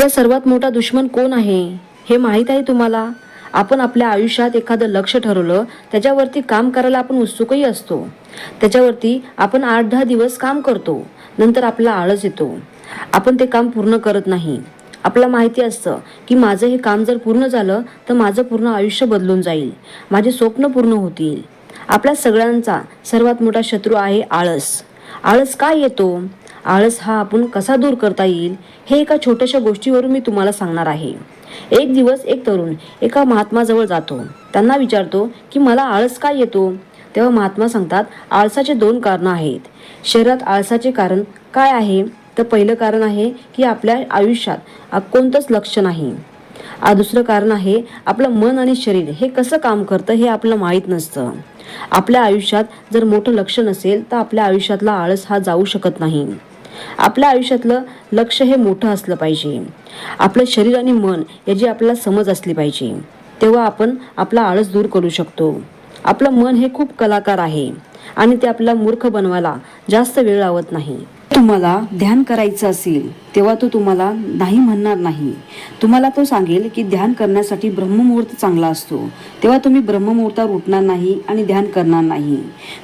आपला सर्वात मोठा दुश्मन कोण आहे? हे माहीत आहे तुम्हाला? आपण आपल्या आयुष्यात एखादं लक्ष ठरवलं त्याच्यावरती काम करायला आपण उत्सुकही असतो. त्याच्यावरती आपण आठ दहा दिवस काम करतो. नंतर आपला आळस येतो. आपण ते काम पूर्ण करत नाही. आपल्याला माहिती असतं की माझं हे काम जर पूर्ण झालं तर माझं पूर्ण आयुष्य बदलून जाईल. माझे स्वप्न पूर्ण होतील. आपल्या सगळ्यांचा सर्वात मोठा शत्रू आहे आळस. आळस का येतो? आळस हा आपण कसा दूर करता येईल हे एका छोट्याशा गोष्टीवरून मी तुम्हाला सांगणार आहे. एक दिवस एक तरुण एका महात्माजवळ जातो. त्यांना विचारतो की मला आळस काय येतो? तेव्हा महात्मा सांगतात आळसाचे दोन कारणं आहेत. शरीरात आळसाचे कारण काय आहे? तर पहिलं कारण आहे की आपल्या आयुष्यात कोणतंच लक्ष नाही. आ दुसरं कारण आहे आपलं मन आणि शरीर हे कसं काम करतं हे आपलं माहीत नसतं. आपल्या आयुष्यात जर मोठं लक्ष नसेल तर आपल्या आयुष्यातला आळस हा जाऊ शकत नाही. आपल्या आयुष्यातलं लक्ष हे मोठं असलं पाहिजे. आपलं शरीर आणि मन याची आपल्याला समज असली पाहिजे तेव्हा आपण आपला आळस दूर करू शकतो. आपलं मन हे खूप कलाकार आहे आणि ते आपला मूर्ख बनवायला जास्त वेळ लावत नाही. तुम्हाला ध्यान करायचं असेल तेव्हा तो तुम्हाला नाही म्हणणार नाही. तुम्हाला तो सांगेल की ध्यान करण्यासाठी ब्रह्ममुहूर्त चांगला असतो. तेव्हा तुम्ही ब्रह्ममुहूर्तावर उठणार नाही आणि ध्यान करणार नाही.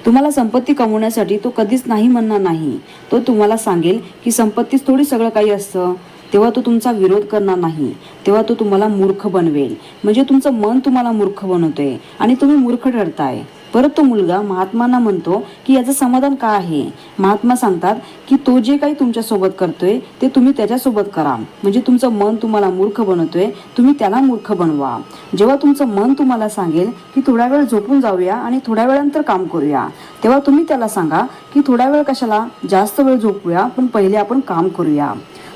तुम्हाला संपत्ती कमवण्यासाठी तो कधीच नाही म्हणणार नाही. तो तुम्हाला सांगेल की संपत्तीच थोडी सगळं काही असतं. तेव्हा तो तुमचा विरोध करणार नाही. तेव्हा तो तुम्हाला मूर्ख बनवेल. म्हणजे तुमचं मन तुम्हाला मूर्ख बनवतोय आणि तुम्ही मूर्ख ठरताय. परत तो मुलगा महात्मांना म्हणतो की याचं समाधान काय आहे? महात्मा सांगतात की तो जे काही तुमच्यासोबत करतोय ते तुम्ही त्याच्यासोबत करा. म्हणजे तुमचं मन तुम्हाला मूर्ख बनवतोय तुम्ही त्याला मूर्ख बनवा. जेव्हा तुमचं मन तुम्हाला सांगेल की थोडा वेळ झोपून जाऊया आणि थोड्या वेळानंतर काम करूया तेव्हा तुम्ही त्याला सांगा की थोड्या वेळ कशाला? जास्त वेळ झोपूया पण पहिले आपण काम करूया.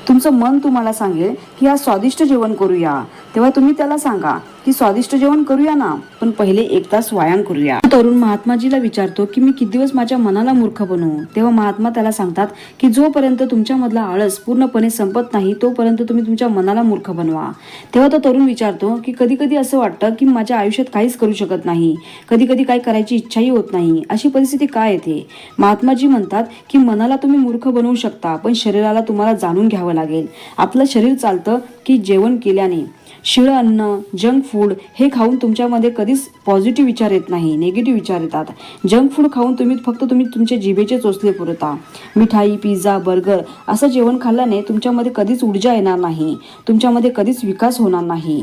तुमचं मन तुम्हाला सांगेल की आज स्वादिष्ट जेवण करूया. तेव्हा तुम्ही त्याला सांगा की स्वादिष्ट जेवण करूया ना पण पहिले एक तास व्यायाम करूया. तरुण महात्माजीला विचारतो की मी किती दिवस माझ्या मनाला मूर्ख बनवू? तेव्हा महात्मा त्याला सांगतात की जोपर्यंत तुमच्यामधला आळस पूर्णपणे संपत नाही तोपर्यंत तुम्ही तुमच्या मनाला मूर्ख बनवा. तेव्हा तो तरुण विचारतो की कधी कधी असं वाटतं की माझ्या आयुष्यात काहीच करू शकत नाही. कधी कधी काय करायची इच्छाही होत नाही. अशी परिस्थिती काय येते? महात्माजी म्हणतात की मनाला तुम्ही मूर्ख बनवू शकता पण शरीराला तुम्हाला जाणून घ्यावं लागेल. आपलं शरीर चालतं की जेवण केल्याने. शिळं अन्न जंक फूड हे खाऊन तुमच्यामध्ये कधीच पॉझिटिव्ह विचार येत नाही निगेटिव्ह विचार येतात. जंक फूड खाऊन तुम्ही फक्त तुम्ही तुमचे जिभेचे चोचले पुरवता मिठाई पिझ्झा बर्गर असं जेवण खाल्ल्याने तुमच्यामध्ये कधीच ऊर्जा येणार नाही. तुमच्यामध्ये कधीच विकास होणार नाही.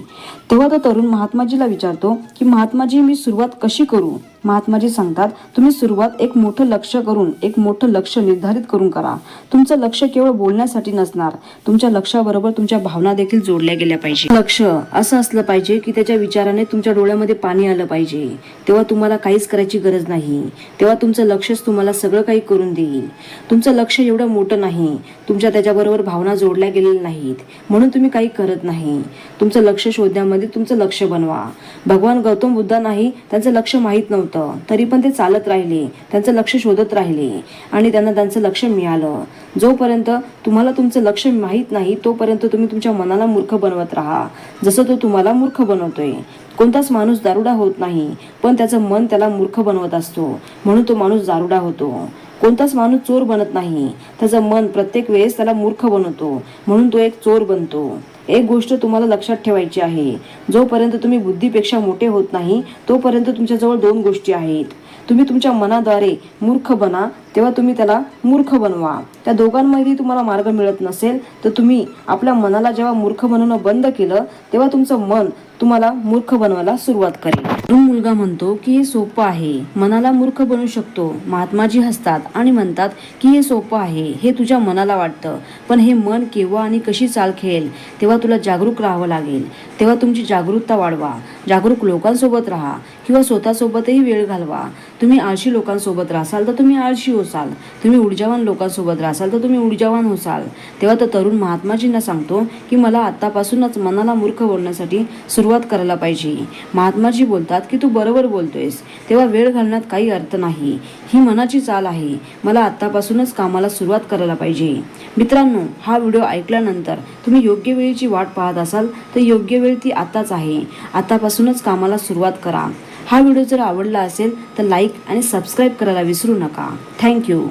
तेव्हा तो तरुण महात्माजीला विचारतो की महात्माजी मी सुरुवात कशी करू? महात्माजी सांगतात तुम्ही सुरुवात एक मोठं लक्ष करून एक मोठं लक्ष निर्धारित करून करा. तुमचं लक्ष केवळ बोलण्यासाठी नसणार. तुमच्या लक्षाबरोबर तुमच्या भावना देखील जोडल्या गेल्या पाहिजे. लक्ष असं असलं पाहिजे की त्याच्या विचाराने तुमच्या डोळ्यामध्ये पाणी आलं पाहिजे. तेव्हा तुम्हाला काहीच करायची गरज नाही. तेव्हा तुमचं लक्षच तुम्हाला सगळं काही करून देईल. तुमचं लक्ष एवढं मोठं नाही. तुमच्या त्याच्याबरोबर भावना जोडल्या गेलेल्या नाहीत. म्हणून तुम्ही काही करत नाही. तुमचं लक्ष शोधण्यामध्ये तुमचं लक्ष बनवा. भगवान गौतम बुद्धांनाही त्यांचं लक्ष माहीत नव्हतं. तरी पण ते चालत राहिले. त्यांचं लक्ष शोधत राहिले. आणि त्यांना त्यांचं लक्ष मिळालं. जोपर्यंत तुम्हाला तुमचं लक्ष माहीत नाही तोपर्यंत तुम्ही तुमच्या मनाला मूर्ख बनवत राहा. जसं तो तुम्हाला मूर्ख बनवतोय. कोणताच माणूस दारुडा होत नाही पण त्याचं मन त्याला मूर्ख बनवत असतो. म्हणून तो माणूस दारुडा होतो. कोणताच माणूस चोर बनत नाही त्याचं मन प्रत्येक वेळेस त्याला मूर्ख बनवतो. म्हणून तो एक चोर बनतो. एक गोष्ट तुम्हाला लक्षात ठेवायची आहे जोपर्यंत तुम्ही बुद्धीपेक्षा मोठे होत नाही तोपर्यंत तुमच्याजवळ दोन गोष्टी आहेत. तुम्ही तुमच्या मनाद्वारे मूर्ख बना तेव्हा तुम्ही त्याला मूर्ख बनवा. त्या दोघांमध्ये तुम्हाला मार्ग मिळत नसेल तर तुम्ही आपल्या मनाला जेव्हा मूर्ख बनवणं बंद केलं तेव्हा तुमचं मन तुम्हाला मूर्ख बनवायला सुरुवात करेल. तरुण मुलगा म्हणतो की हे सोपं आहे. मनाला मूर्ख बनवू शकतो. महात्माजी हसतात आणि म्हणतात की हे सोपं आहे. हे तुझ्या मनाला वाटतं. पण हे मन केव्हा आणि कशी चाल खेळेल तेव्हा तुला जागरूक राहावं लागेल. तेव्हा तुमची जागरूकता वाढवा. जागरूक लोकांसोबत राहा किंवा स्वतःसोबतही वेळ घालवा. तुम्ही आळशी लोकांसोबत राहाल तर तुम्ही आळशी होसाल. तुम्ही ऊर्जावान लोकांसोबत राहाल तर तुम्ही ऊर्जावान होसाल. तेव्हा तर तरुण महात्माजींना सांगतो की मला आत्तापासूनच मनाला मूर्ख बोलण्यासाठी सुरुवात करायला पाहिजे. महात्माजी बोलतात की तू बरोबर बोलतोयस. तेव्हा वेळ घालण्यात काही अर्थ नाही. ही मनाची चाल आहे. मला आत्तापासूनच कामाला सुरुवात करायला पाहिजे. मित्रांनो हा व्हिडिओ ऐकल्यानंतर तुम्ही योग्य वेळेची वाट पाहत असाल तर योग्य वेळ ती आताच आहे. आतापासूनच कामाला सुरुवात करा. हा व्हिडिओ जर आवडला असेल तर लाईक आणि सबस्क्राईब करायला विसरू नका. थँक्यू